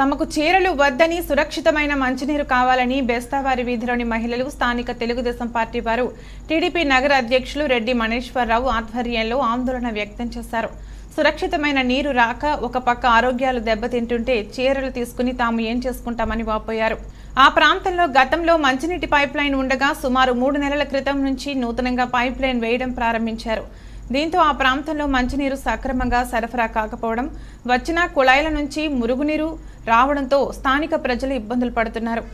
తమకు చీరలు వద్దని సురక్షితమైన మంచినీరు కావాలని బెస్తావారి వీధిలోని మహిళలు స్థానిక తెలుగుదేశం పార్టీ వారు టీడీపీ నగర అధ్యక్షులు రెడ్డి మణేశ్వరరావు ఆధ్వర్యంలో ఆందోళన వ్యక్తం చేశారు. సురక్షితమైన నీరు రాక ఒక పక్క ఆరోగ్యాలు దెబ్బతింటుంటే చీరలు తీసుకుని తాము ఏం చేసుకుంటామని వాపోయారు. ఆ ప్రాంతంలో గతంలో మంచినీటి పైప్ లైన్ ఉండగా సుమారు మూడు నెలల క్రితం నుంచి నూతనంగా పైప్ లైన్ వేయడం ప్రారంభించారు. దీంతో ఆ ప్రాంతంలో మంచినీరు సక్రమంగా సరఫరా కాకపోవడం వచ్చిన కుళాయిల నుంచి మురుగునీరు రావడంతో స్థానిక ప్రజలు ఇబ్బందులు పడుతున్నారు.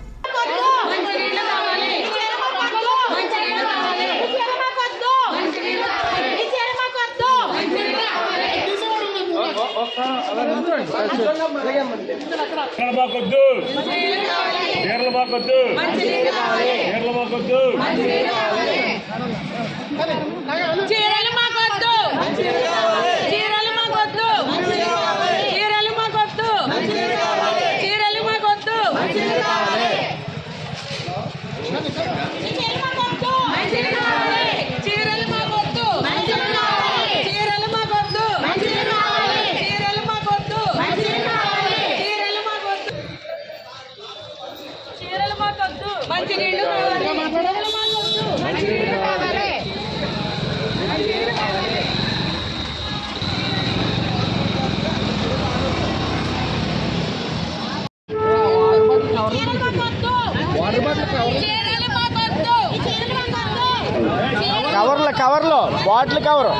కవర్లో బాటిల్ కవర్.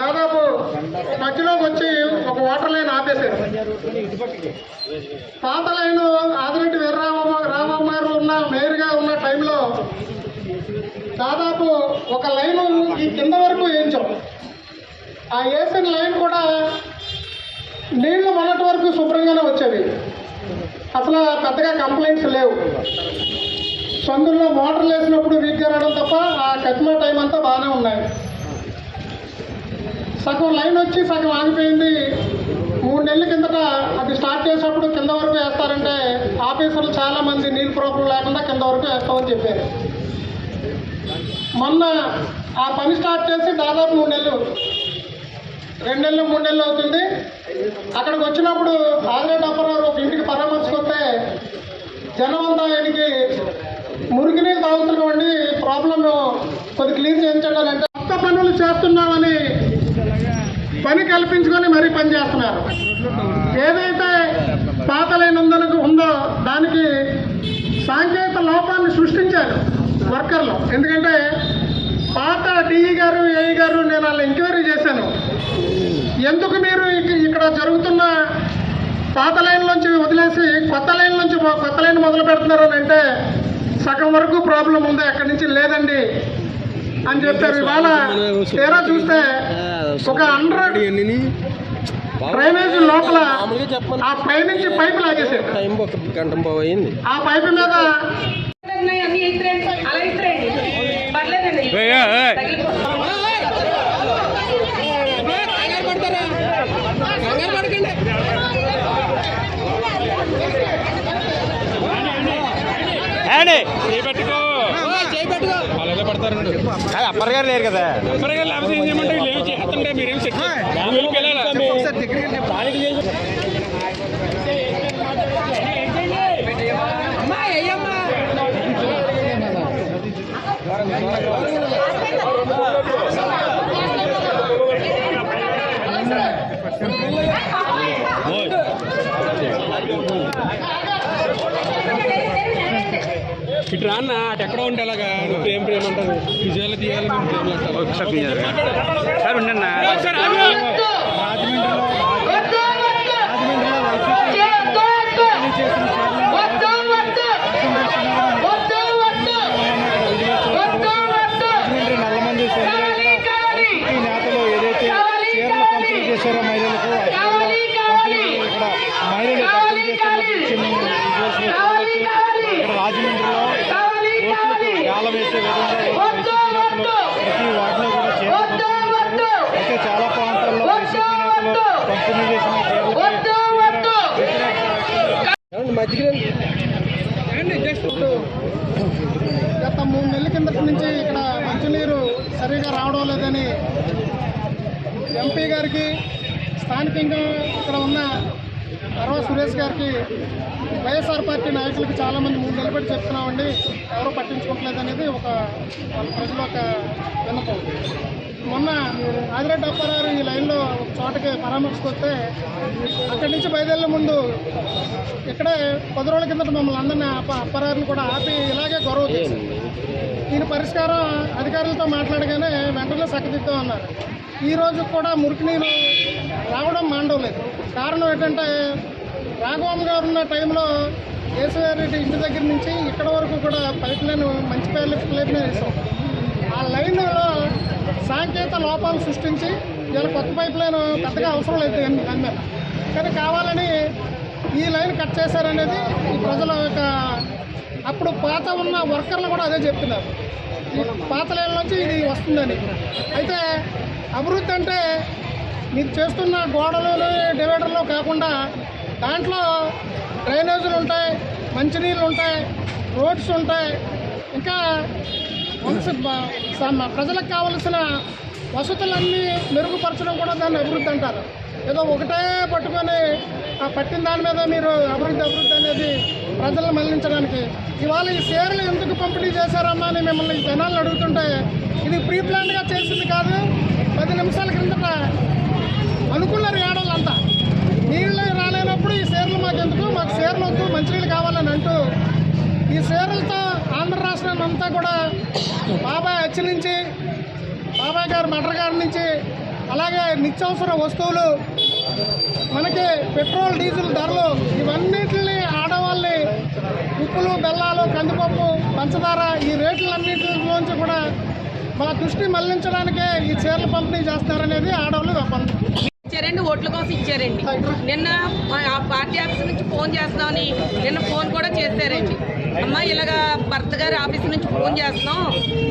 దాదాపు మధ్యలోకి వచ్చి ఒక వాటర్ లైన్ ఆపేశారు. పాత లైన్ ఆదిరెడ్డి వీరరామమ్మ రామమ్మ గారు ఉన్న మేయర్గా ఉన్న టైంలో దాదాపు ఒక లైన్ ఈ కింద వరకు వేయించాం. ఆ వేసిన లైన్ కూడా నీళ్ళు మొన్నటి వరకు శుభ్రంగానే వచ్చేవి. అసలు పెద్దగా కంప్లైంట్స్ లేవు. సందుల్లో మోటార్లు వేసినప్పుడు వీక్ రావడం తప్ప ఆ కట్టిన టైం అంతా బాగానే ఉన్నాయి. సగం లైన్ వచ్చి సగం ఆగిపోయింది. మూడు నెలల కిందట అది స్టార్ట్ చేసినప్పుడు కింద వరకు వేస్తారంటే ఆఫీసర్లు చాలా మంది నీళ్ళు ప్రాబ్లం లేకుండా కింద వరకు వేస్తామని చెప్పారు. మొన్న ఆ పని స్టార్ట్ చేసి దాదాపు మూడు నెలలు. రెండు నెలలు మూడు నెలలు అవుతుంది. అక్కడికి వచ్చినప్పుడు ఆల్రెడీ అప్పరావు ఒక ఇంటికి పరామర్శకొస్తే జనం అంతా ఆయనకి మురికినీరు తాగుతున్నామండి ప్రాబ్లమ్ కొద్ది క్లీన్ చేయించండి అంటే కొత్త పనులు చేస్తున్నామని పని కల్పించుకొని మరీ పని చేస్తున్నారు. ఏదైతే పాత లైన్ ఉందో దానికి సాంకేతిక లోపాన్ని సృష్టించారు వర్కర్లు. ఎందుకంటే పాత డిఈ గారు ఏఈ గారు నేను వాళ్ళ ఎంక్వైరీ చేశాను. ఎందుకు మీరు ఇక్కడ జరుగుతున్న పాత లైన్ నుంచి వదిలేసి కొత్త లైన్ నుంచి కొత్త లైన్ మొదలు పెడుతున్నారు అని అంటే సగం వరకు ప్రాబ్లం ఉంది అక్కడి నుంచి లేదండి అని చెప్పారు. ఇవాళ తీరా చూస్తే ఒక హండ్రెడ్ డ్రైనేజ్ లోపల ఆ పై నుంచి పైపు లాగేసారు. టైం ఒక గంట ఆ మీద చేపెట్టుకో. అలాగే పడతారండి అప్పర్ గారు లేరు కదా. లేకపోతే ఏం చేయమంటే కాకుండా మీరేం రాన్న అటు ఎక్కడ ఉంటే అలాగా ప్రేమ ప్రేమ అంటారు విజయాలు తీయాలి సార్ ఉండన్నా రాజమండ్రిలో రాజమండ్రిలో ఎంపీ గారికి స్థానికంగా ఇక్కడ ఉన్న అరవ సురేష్ గారికి వైఎస్ఆర్ పార్టీ నాయకులకి చాలామంది మూడు నిలబడి చెప్తున్నామండి. ఎవరో పట్టించుకోవట్లేదు అనేది ఒక వాళ్ళ ప్రజల ఒక విన్నపం. మొన్న ఆదిరెడ్డి అప్పారావు ఈ లైన్లో ఒక చోటకి పరామర్శకొస్తే అక్కడి నుంచి బయలుదేరే ముందు ఇక్కడే పది రోజుల కిందట మమ్మల్ని అందరినీ అప్ప అప్పారావుని కూడా ఆపి ఇలాగే గొడవ చేసింది దీని పరిష్కారం అధికారులతో మాట్లాడగానే వెంటనే సక్కదిద్దాం అన్నారు ఈ కూడా మురికి నీరు రావడం మాండవం లేదు. కారణం ఏంటంటే రాఘవమ్మ గారు ఉన్న టైంలో కేసీఆర్రెడ్డి ఇంటి దగ్గర నుంచి ఇక్కడ వరకు కూడా పైప్ లైన్ మంచి పైప్ పైప్ లైన్ వేసాం ఆ లైన్లో సాంకేతిక లోపాలు సృష్టించి ఇలా కొత్త పైప్ లైన్ పెద్దగా అవసరం లేదు దాని మీద కానీ కావాలని ఈ లైన్ కట్ చేశారనేది ఈ ప్రజల యొక్క అప్పుడు పాత ఉన్న వర్కర్లు కూడా అదే చెప్తున్నారు. పాత లైన్ నుంచి ఇది వస్తుందని. అయితే అభివృద్ధి అంటే మీరు చేస్తున్న గోడలు డివైడర్లు కాకుండా దాంట్లో డ్రైనేజీలు ఉంటాయి మంచినీళ్ళు ఉంటాయి రోడ్స్ ఉంటాయి. ఇంకా ప్రజలకు కావలసిన వసతులన్నీ మెరుగుపరచడం కూడా దాన్ని అభివృద్ధి అంటారు. ఏదో ఒకటే పట్టుకొని ఆ పట్టిన దాని మీద మీరు అభివృద్ధి అభివృద్ధి అనేది ప్రజలను మళ్ళించడానికి. ఇవాళ ఈ షేర్లు ఎందుకు పంపిణీ చేశారమ్మా అని మిమ్మల్ని జనాలు జనాలను అడుగుతుంటే ఇది ప్రీ ప్లాన్గా చేసింది కాదు పది నిమిషాల క్రిందట అనుకున్నారు ఏడాళ్ళంతా నీళ్ళు రాలేనప్పుడు ఈ షేర్లు మాకు ఎందుకు మాకు షేర్లు వద్దు మంచినీళ్ళు కావాలని అంటూ ఈ షేర్లతో ఆంధ్ర రాష్ట్రాన్ని అంతా కూడా బాబాయ్ అచ్చి నుంచి బాబాయ్ గారు మటర్ గారి నుంచి అలాగే నిత్యావసర వస్తువులు మనకి పెట్రోల్ డీజిల్ ధరలు ఇవన్నిటిని ఆడవాళ్ళని ఉప్పులు బెల్లాలు కందిపప్పు పంచదార ఈ రేట్లన్నింటిలోంచి కూడా మా దృష్టి మళ్ళించడానికే ఈ చీరలు పంపిణీ చేస్తారనేది ఆడవాళ్ళు వెప్పండి ఇచ్చారండి ఓట్ల కోసం ఇచ్చారండి. నిన్న ఆ- పార్టీ ఆఫీస్ నుంచి ఫోన్ చేస్తామని నిన్న ఫోన్ కూడా చేశారండి. అమ్మ ఇలాగా భర్త గారి ఆఫీస్ నుంచి ఫోన్ చేస్తాం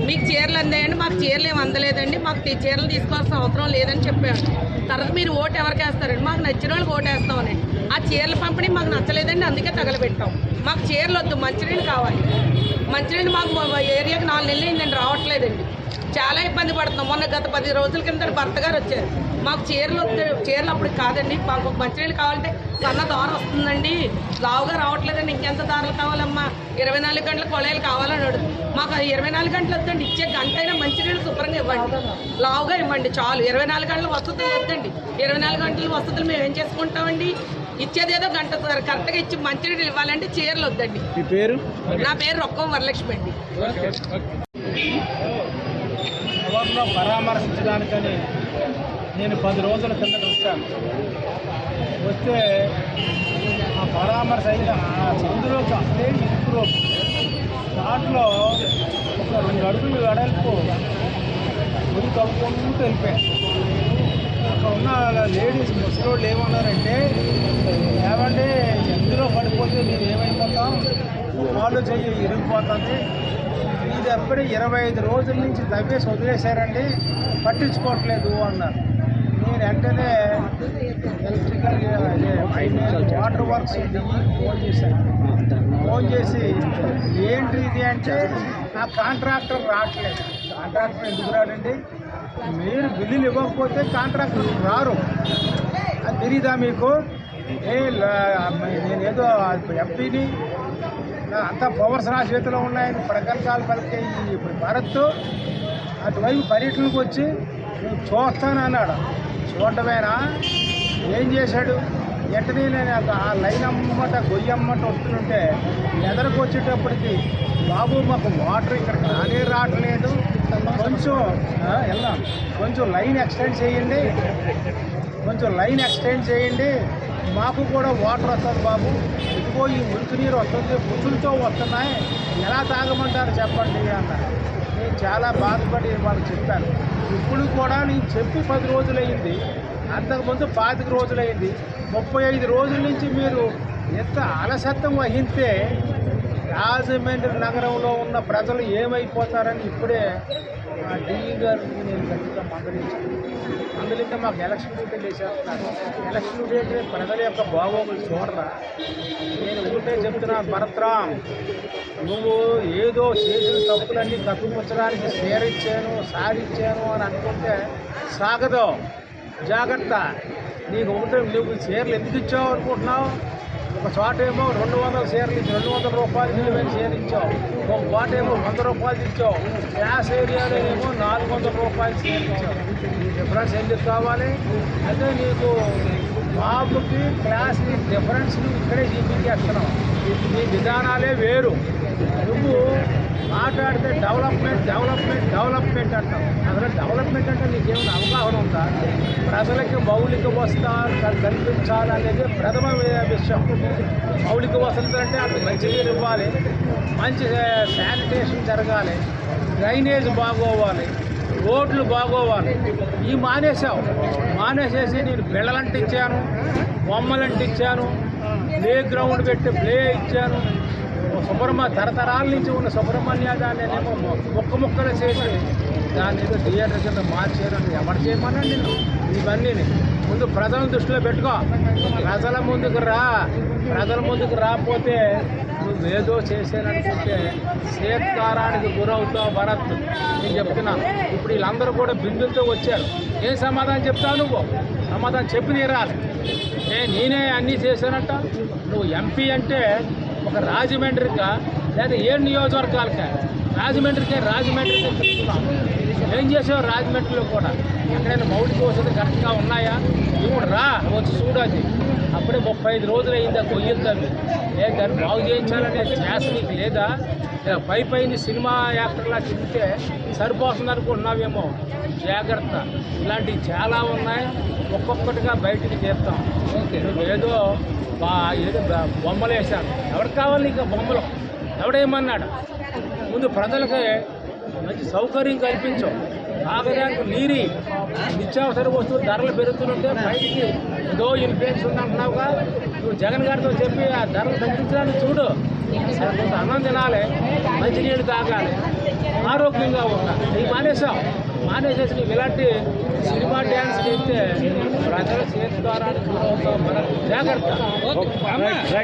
మీకు చీరలు అందాయండి మాకు చీరలు ఏమి అందలేదండి. మాకు ఈ చీరలు తీసుకోవాల్సిన అవసరం లేదని చెప్పాను తర్వాత మీరు ఓటు ఎవరికి వేస్తారండి? మాకు నచ్చిన వాళ్ళకి ఓటు వేస్తామనండి ఆ చీరల పంపిణీ మాకు నచ్చలేదండి అందుకే తగలబెట్టాం. మాకు చీరలు వద్దు మంచినీళ్ళు కావాలి. మంచినీళ్ళు మాకు ఏరియాకి నాలుగు నెలలు అయిందండి రావట్లేదండి. చాలా ఇబ్బంది పడుతున్నాం. మొన్న గత పది రోజుల కింద భర్త గారు వచ్చారు. మాకు చీరలు వద్దు చీరలు అప్పుడు కాదండి మాకు మంచినీళ్ళు కావాలంటే సన్న దార వస్తుందండి. లావుగా రావట్లేదండి ఇంకెంత దారులు కావాలమ్మా? ఇరవై నాలుగు గంటల కొలయలు కావాలని అడుగు మాకు ఇరవై నాలుగు గంటలు వద్దండి ఇచ్చే గంట అయినా మంచినీళ్ళు శుభ్రంగా ఇవ్వండి. లావుగా ఇవ్వండి చాలు. ఇరవై నాలుగు గంటల వసతులు వద్దండి. ఇరవై నాలుగు గంటల వసతులు మేము ఏం చేసుకుంటామండి? ఇచ్చేదేదో గంట కరెక్ట్గా ఇచ్చి మంచినీళ్ళు ఇవ్వాలంటే చీరలు వద్దండి. మీ పేరు? నా పేరు రొక్కం వరలక్ష్మి అండి. ఎవరినో పరామర్శించడానికని నేను పది రోజుల కిందట వచ్చాను. వస్తే ఆ పరామర్శ అయిన ఆ సందులో అదే ఇరుకులో దాంట్లో ఒక రెండు అడుగులు వెడల్పు గురి కలుపుకుంటూ వెళ్ళిపోయాను అక్కడ ఉన్న లేడీస్ ముసలోళ్ళు ఏమన్నారంటే పడిపోతే ఏమైపోతాం వాళ్ళు చెయ్యి ఇరిగిపోతుంది. ఇది అప్పుడే ఇరవై ఐదు రోజుల నుంచి తవ్వేసి వదిలేశారండి. పట్టించుకోవట్లేదు అన్నారు. నేను వెంటనే ఎలక్ట్రికల్ వాటర్ వర్క్స్ ఫోన్ చేశాను ఫోన్ చేసి ఏంటి ఇది అంటే నా కాంట్రాక్టర్ రావట్లేదు. కాంట్రాక్టర్ ఎందుకు రాడండి? మీరు బిల్లులు ఇవ్వకపోతే కాంట్రాక్టర్ రారు. అది తెలీదా మీకు? నేనేదో ఎంపీని అంతా పవర్స్ నా చేతిలో ఉన్నాయని ప్రకల్పాలు పలికే ఇప్పుడు భారత్ అటువైపు పర్యటనకు వచ్చి నేను చూస్తాను అన్నాడు. చూడటమేనా? ఏం చేశాడు? వెంటనే నేను ఆ- లైన్ అమ్మట గొయ్యి అమ్మట వస్తుంటే ఎదరకు వచ్చేటప్పటికి బాబు మాకు వాటర్ ఇక్కడికి రానే రావట్లేదు. కొంచెం వెళ్దాం. కొంచెం లైన్ ఎక్స్టెండ్ చేయండి. కొంచెం లైన్ ఎక్స్టెండ్ చేయండి. మాకు కూడా వాటర్ వస్తుంది బాబు. ఇదిగో ఈ మురికి నీరు వస్తుంది. పుచ్చులతో వస్తున్నాయి. ఎలా తాగమంటారు చెప్పండి అన్నారు. నేను చాలా బాధపడి వాళ్ళకి చెప్పాను ఇప్పుడు కూడా నేను చెప్పి పది రోజులయ్యింది. అంతకుముందు పాతిక రోజులయ్యింది. ముప్పై ఐదు రోజుల నుంచి మీరు ఎంత అలసత్వం వహిస్తే రాజమండ్రి నగరంలో ఉన్న ప్రజలు ఏమైపోతారని ఇప్పుడే ఆ డిఈ గారికి నేను గట్టిగా మందలించాను అందులో మాకు ఎలక్షన్ డ్యూటీ వేసేస్తున్నారు ఎలక్షన్ డ్యూటీ ప్రజల యొక్క బాగోగులు చూడరా? నేను ఊరికే చెప్తున్నాను భరత్రామ్ నువ్వు ఏదో చేసిన తప్పులన్నీ కప్పిపుచ్చడానికి స్వేరించాను సాధించాను అని అనుకుంటే సాగదు. జాగ్రత్త. నీకు ఒకటి నువ్వు చీరలు ఎందుకు ఇచ్చావు అనుకుంటున్నావు? ఒక చోట ఏమో రెండు వందల చీరలు ఇచ్చి రెండు వందల రూపాయలు విలువైన చీర ఇచ్చాం. ఒక చోట ఏమో వంద రూపాయలు ఇచ్చాం. గ్యాస్ ఏరియాలో ఏమో నాలుగు వందల రూపాయలు చీర ఇచ్చాం. డిఫరెన్స్ ఎందుకు కావాలి అంటే నీకు బాబుకి క్లాస్కి డిఫరెన్స్ ఇక్కడే చూపించేస్తున్నాం నీ విధానాలే వేరు. నువ్వు మాట్లాడితే డెవలప్మెంట్ డెవలప్మెంట్ డెవలప్మెంట్ అంటావు. అసలు డెవలప్మెంట్ అంటే నీకేమైనా అవగాహన ఉందా? ప్రజలకి మౌలిక వసతులు కల్పించాలి అనేది ప్రథమ విషయం. మౌలిక వసతులు అంటే అక్కడ మంచి నీరు ఇవ్వాలి. మంచి శానిటేషన్ జరగాలి. డ్రైనేజ్ బాగోవాలి. రోడ్లు బాగోవాలి. ఈ మానేశావు. మానేసేసి నేను బిళ్ళలంటే ఇచ్చాను ఇచ్చాను ప్లే గ్రౌండ్ పెట్టి ప్లే ఇచ్చాను సుబ్రహ్మ తరతరాల నుంచి ఉన్న సుబ్రహ్మణ్య దాన్ని మొక్క ముక్క చేసి దాన్ని ఏదో థియేటర్ కింద మార్చారని ఎవరు చేయమన్నాడు నేను ఇవన్నీ ముందు ప్రజలను దృష్టిలో పెట్టుకో. ప్రజల ముందుకు రా. ప్రజల ముందుకు రాకపోతే నువ్వేదో చేసేననుకుంటే సేత్కారానికి గురవుతావు భరత్. నేను చెప్తున్నాను ఇప్పుడు వీళ్ళందరూ కూడా బిందులతో వచ్చారు. ఏం సమాధానం చెప్తావు నువ్వు? సమాధానం చెప్పి తీరాలి ఏ నేనే అన్నీ చేశానంట. నువ్వు ఎంపీ అంటే ఒక రాజమండ్రికా? లేదా ఏ నియోజకవర్గాలకా? రాజమండ్రికే రాజమండ్రికి చెప్తున్నాం. ఏం చేసావు రాజమండ్రిలో కూడా? ఎక్కడైనా మౌలిక వసతి కరెక్ట్గా ఉన్నాయా? ఇప్పుడు రా వచ్చి చూడది అప్పుడే ముప్పై ఐదు రోజులు అయిందా కొయ్యొద్దని ఏ దాన్ని బాగు చేయించాలనే ధ్యాస నీకు లేదా? పై పైన సినిమా యాక్టర్లా తింటే సరిపోతుంది అనుకుంటున్నావేమో జాగ్రత్త. ఇలాంటివి చాలా ఉన్నాయి. ఒక్కొక్కటిగా బయటికి తీస్తాం నువ్వు ఏదో బా ఏదో బొమ్మలు వేశాను ఎవరికి కావాలి నీకు బొమ్మలు? ఎవడేమన్నాడు ముందు ప్రజలకి మంచి సౌకర్యం కల్పించు. తాగడానికి నీరి నిత్యావసర వస్తువులు ధరలు పెరుగుతుంటే బయటికి ఏదో ఇన్ఫ్లుయెన్స్ ఉందంటున్నావుగా. నువ్వు జగన్ గారితో చెప్పి ఆ ధరలు తగ్గించడానికి చూడు. కొంత అన్నం తినాలి మంచినీళ్ళు తాగాలి ఆరోగ్యంగా ఉండాలి. ఇవి మానేసావు మానేసేసి నీవు ఇలాంటి సినిమా డ్యాన్స్ చేస్తే ప్రజల చేతి ద్వారా జాగ్రత్త.